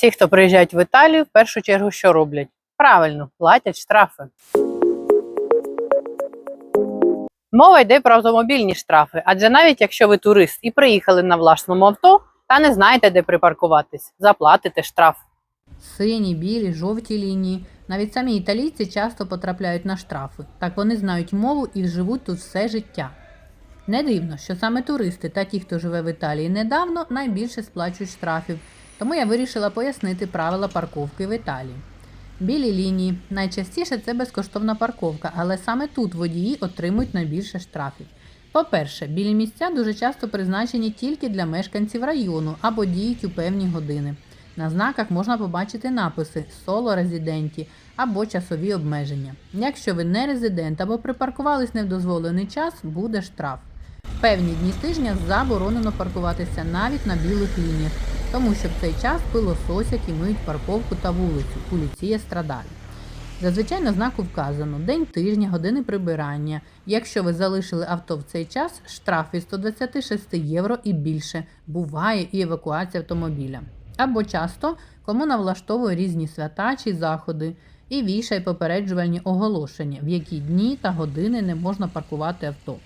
Всі, хто приїжджають в Італію, в першу чергу що роблять? Правильно, платять штрафи. Мова йде про автомобільні штрафи, адже навіть якщо ви турист і приїхали на власному авто та не знаєте, де припаркуватись, заплатите штраф. Сині, білі, жовті лінії. Навіть самі італійці часто потрапляють на штрафи. Так вони знають мову і живуть тут все життя. Не дивно, що саме туристи та ті, хто живе в Італії недавно, найбільше сплачують штрафів. Тому я вирішила пояснити правила парковки в Італії. Білі лінії. Найчастіше це безкоштовна парковка, але саме тут водії отримують найбільше штрафів. По-перше, білі місця дуже часто призначені тільки для мешканців району або діють у певні години. На знаках можна побачити написи соло резиденті або часові обмеження. Якщо ви не резидент або припаркувались не в дозволений час, буде штраф. Певні дні тижня заборонено паркуватися навіть на білих лініях, тому що в цей час пилососять і миють парковку та вулицю. Поліція страдає. Зазвичай на знаку вказано день тижня, години прибирання. Якщо ви залишили авто в цей час, штраф від 126 євро і більше. Буває і евакуація автомобіля. Або часто комуна влаштовує різні свята чи заходи і вішає попереджувальні оголошення, в які дні та години не можна паркувати авто.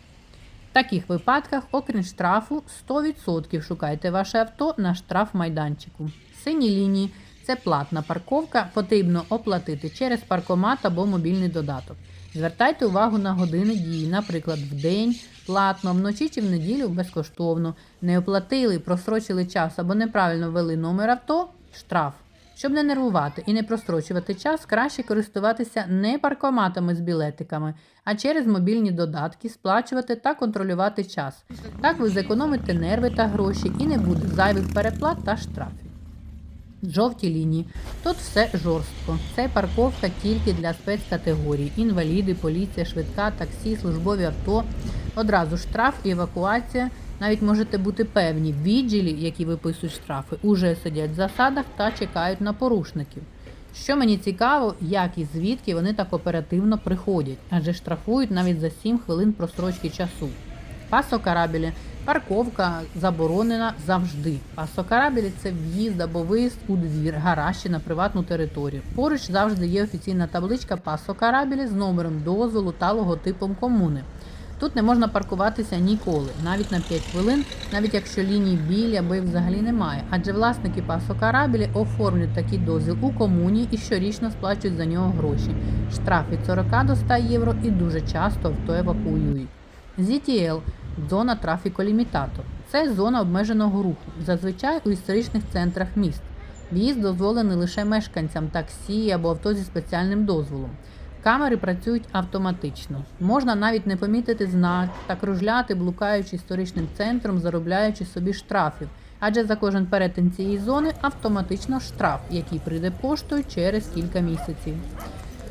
Таких випадках, окрім штрафу, 100% шукайте ваше авто на штраф-майданчику. Сині лінії це платна парковка, потрібно оплатити через паркомат або мобільний додаток. Звертайте увагу на години дії, наприклад, в день платно, вночі чи в неділю безкоштовно. Не оплатили, просрочили час або неправильно ввели номер авто штраф. Щоб не нервувати і не прострочувати час, краще користуватися не паркоматами з білетиками, а через мобільні додатки, сплачувати та контролювати час. Так ви зекономите нерви та гроші і не буде зайвих переплат та штрафів. Жовті лінії. Тут все жорстко. Це парковка тільки для спецкатегорій: інваліди, поліція, швидка, таксі, службові авто. Одразу штраф і евакуація. Навіть можете бути певні, відділі, які виписують штрафи, уже сидять в засадах та чекають на порушників. Що мені цікаво, як і звідки вони так оперативно приходять, адже штрафують навіть за 7 хвилин прострочки часу. Пасо Карабілі парковка заборонена завжди. Пасо Карабілі це в'їзд або виїзд у двір, гараж чи на приватну територію. Поруч завжди є офіційна табличка Пасо Карабілі з номером дозволу та логотипом комуни. Тут не можна паркуватися ніколи, навіть на 5 хвилин, навіть якщо лінії білі або їх взагалі немає. Адже власники Пасо Карабілі оформлюють такий дозвіл у комуні і щорічно сплачують за нього гроші. Штраф від 40 до 100 євро і дуже часто авто евакуюють. ZTL – зона трафіко-лімітатор. Це зона обмеженого руху, зазвичай у історичних центрах міст. В'їзд дозволений лише мешканцям таксі або авто зі спеціальним дозволом. Камери працюють автоматично. Можна навіть не помітити знак та кружляти, блукаючи історичним центром, заробляючи собі штрафів. Адже за кожен перетин цієї зони автоматично штраф, який прийде поштою через кілька місяців.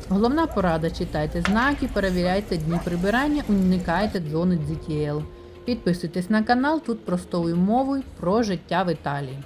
Головна порада: читайте знаки, перевіряйте дні прибирання, уникайте зони ZTL. Підписуйтесь на канал тут простою мовою про життя в Італії.